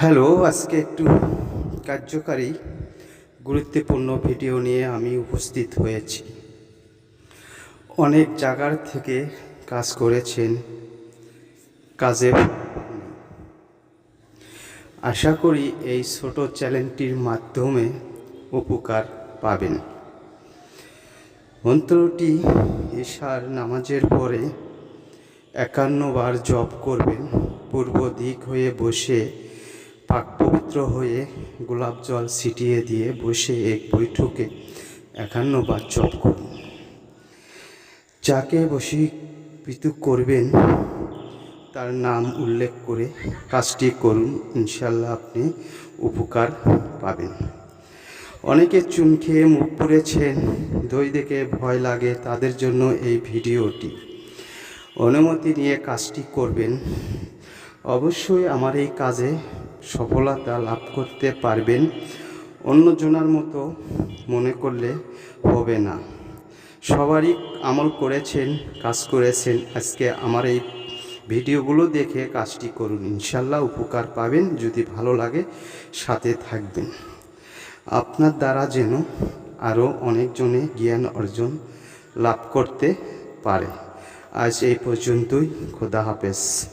Hello, আজকে একটু কার্যকারী, গুরুত্বপূর্ণ ভিডিও নিয়ে আমি উপস্থিত হয়েছি। অনেক জায়গার থেকে কাজ করেছেন কাজে। আশা করি এই ছোট চ্যানেলটির মাধ্যমে উপকার পাবেন। মন্ত্রটি ঈশার নামাজের পরে একান্নবার জপ করবেন, পূর্ব দিক হয়ে বসে পাক পবিত্র হয়ে গোলাপ জল ছিটিয়ে দিয়ে বসে এক বৈঠকে একান্ন বার জপ করুন। যাকে বশীকৃত করবেন, তার নাম উল্লেখ করে কাজটি করুন, ইনশাল্লাহ আপনি উপকার পাবেন। অনেকে চুন খেয়ে মুখ পুড়েছেন, দই দেখে ভয় লাগে, তাদের জন্য এই ভিডিওটি। অনুমতি নিয়ে কাজটি করবেন। অবশ্যই আমার এই কাজে সফলতা লাভ করতে পারবেন। অন্যজনার মতো মনে করলে হবে না। সবারই আমল করেছেন, কাজ করেছেন। আজকে আমার এই ভিডিওগুলো দেখে কাজটি করুন। ইনশাল্লাহ উপকার পাবেন, যদি ভালো লাগে সাথে থাকবেন। আপনার দ্বারা যেন আরও অনেকজনে জ্ঞান অর্জন লাভ করতে পারে। আজ এই পর্যন্তই। খোদা হাফেজ।